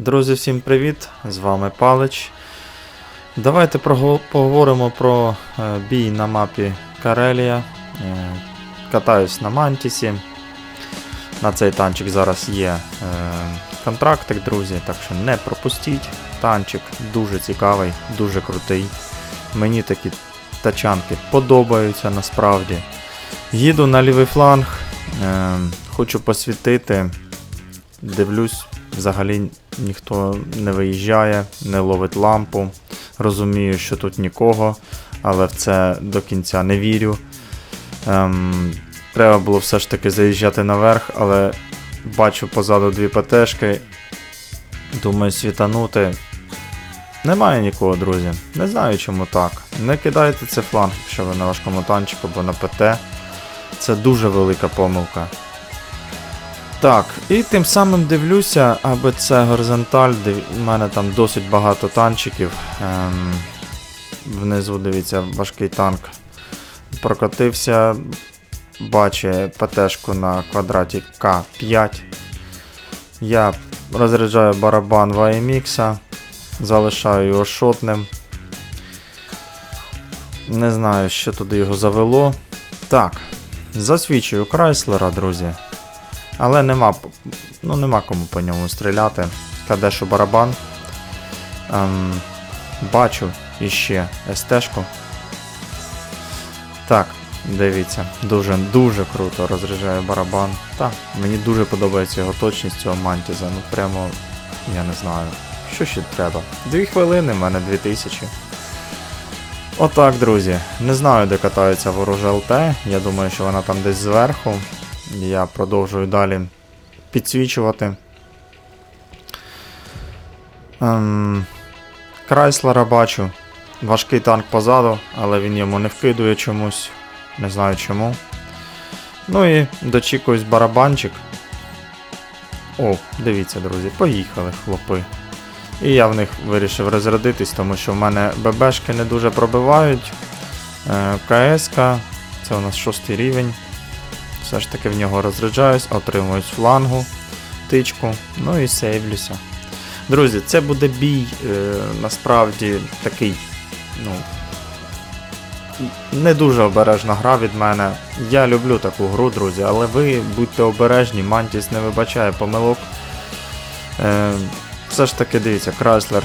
Друзі, всім привіт! З вами Палич. Давайте поговоримо про е, бій на мапі Карелія. Е, катаюсь на Мантісі. На цей танчик зараз є е, контрактик, друзі, так що не пропустіть. Танчик дуже цікавий, дуже крутий. Мені такі тачанки подобаються насправді. Їду на лівий фланг, хочу посвітити. Дивлюсь, взагалі ніхто не виїжджає, не ловить лампу. Розумію, що тут нікого, але в це до кінця не вірю. Ем, треба було все ж таки заїжджати наверх, але бачу позаду дві ПТшки. Думаю, світанути. Немає нікого, друзі. Не знаю, чому так. Не кидайте це фланг, якщо ви на важкому танчику або на ПТ. Це дуже велика помилка. Так, і тим самим дивлюся, аби це горизонталь, у мене там досить багато танчиків. Ем... Внизу, дивіться, важкий танк прокотився, бачить ПТшку на квадраті К5. Я розряджаю барабан VMX, залишаю його шотним. Не знаю, що туди його завело. Так, засвічую Крайслера, друзі. Але нема, ну, нема кому по ньому стріляти. Кадешу барабан. Ем, бачу іще СТ-шку. Так, дивіться, дуже дуже круто розряджає барабан. Так, мені дуже подобається його точність цього мантіза. Ну прямо, я не знаю, що ще треба. Дві хвилини, в мене 2000. Отак, друзі. Не знаю, де катається ворожа ЛТ. Я думаю, що вона там десь зверху. Я продовжую далі підсвічувати. Ем, Крайслера бачу. Важкий танк позаду, але він йому не вкидує чомусь. Не знаю чому. Ну і дочікуюсь барабанчик. О, дивіться, друзі, поїхали, хлопи. І я в них вирішив розрядитись, тому що в мене ББшки не дуже пробивають. Е, КСК, це у нас шостий рівень. Все ж таки в нього розряджаюсь, отримую з флангу, тичку, ну і сейвлюся. Друзі, це буде бій е, насправді такий, ну. Не дуже обережна гра від мене. Я люблю таку гру, друзі, але ви будьте обережні, Мантіс не вибачає помилок. Е, все ж таки дивіться, Крайслер,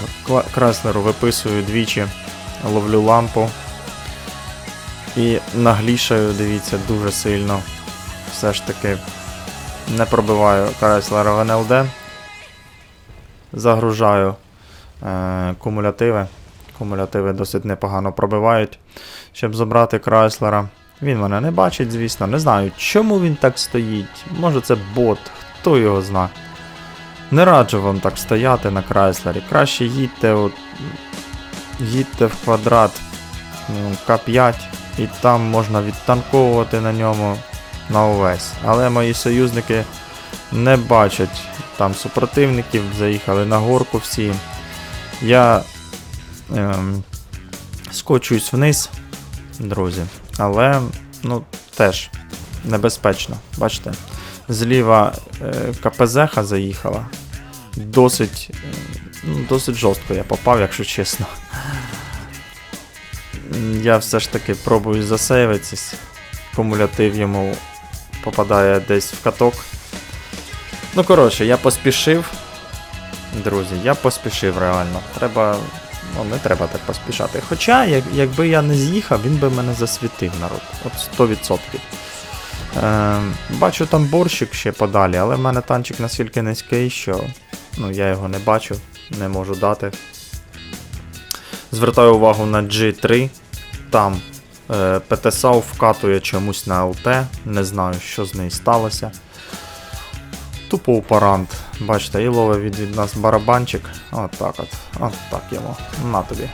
Крайслеру виписую двічі, ловлю лампу. І наглішаю, дивіться, дуже сильно. Все ж таки не пробиваю Крайслера в НЛД. Загружаю е, кумулятиви. Кумулятиви досить непогано пробивають, щоб забрати Крайслера. Він мене не бачить, звісно. Не знаю, чому він так стоїть. Може це бот, хто його зна. Не раджу вам так стояти на Крайслері. Краще їдьте, от, їдьте в квадрат ну, К5, і там можна відтанковувати на ньому на увесь. Але мої союзники не бачать там супротивників, заїхали на горку всі. Я ем, скочуюсь вниз, друзі. Але ну, теж небезпечно. Бачите? Зліва е, КПЗ заїхала. Досить, е, ну, досить жорстко я попав, якщо чесно. Я все ж таки пробую засейвитись. Кумулятив йому попадає десь в каток. Ну, коротше, я поспішив. Друзі, я поспішив реально. Треба. Ну, не треба так поспішати. Хоча, як, якби я не з'їхав, він би мене засвітив народ. От 100%. Е, бачу там борщик ще подалі, але в мене танчик настільки низький, що ну, я його не бачу, не можу дати. Звертаю увагу на G3. Там ПТСАУ вкатує чомусь на ЛТ. Не знаю, що з нею сталося. Тупо упарант. Бачите, і ловить від, від нас барабанчик. От так от. От так йому. На тобі.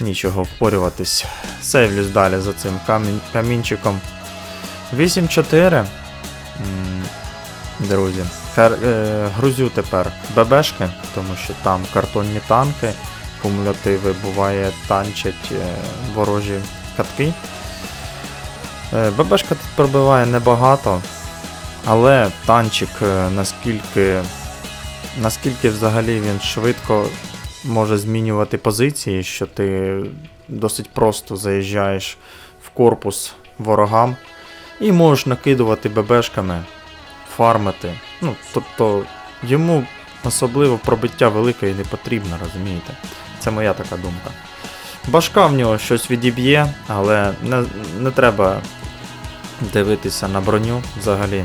Нічого впорюватись. Сейвлюсь далі за цим камінь, камінчиком. 8-4. М, Друзі. Кар, е, грузю тепер ББшки, тому що там картонні танки, кумулятиви буває танчать е, ворожі катки. Е, ББшка тут пробиває небагато, але танчик е, наскільки наскільки взагалі він швидко може змінювати позиції, що ти досить просто заїжджаєш в корпус ворогам і можеш накидувати ББшками, фармити. Ну, тобто йому особливо пробиття велике і не потрібно, розумієте? Це моя така думка. Башка в нього щось відіб'є, але не, не треба дивитися на броню взагалі.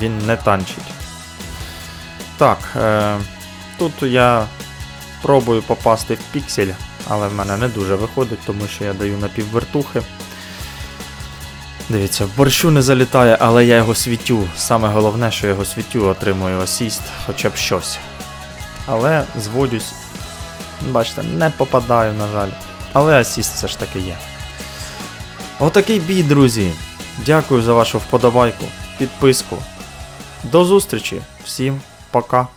Він не танчить. Так, е, тут я пробую попасти в піксель, але в мене не дуже виходить, тому що я даю напіввертухи. Дивіться, в борщу не залітає, але я його світю. Саме головне, що його світю, отримую асіст, хоча б щось. Але зводюсь. Бачите, не попадаю, на жаль. Але асіст все ж таки є. Отакий бій, друзі. Дякую за вашу вподобайку, підписку. До зустрічі. Всім пока.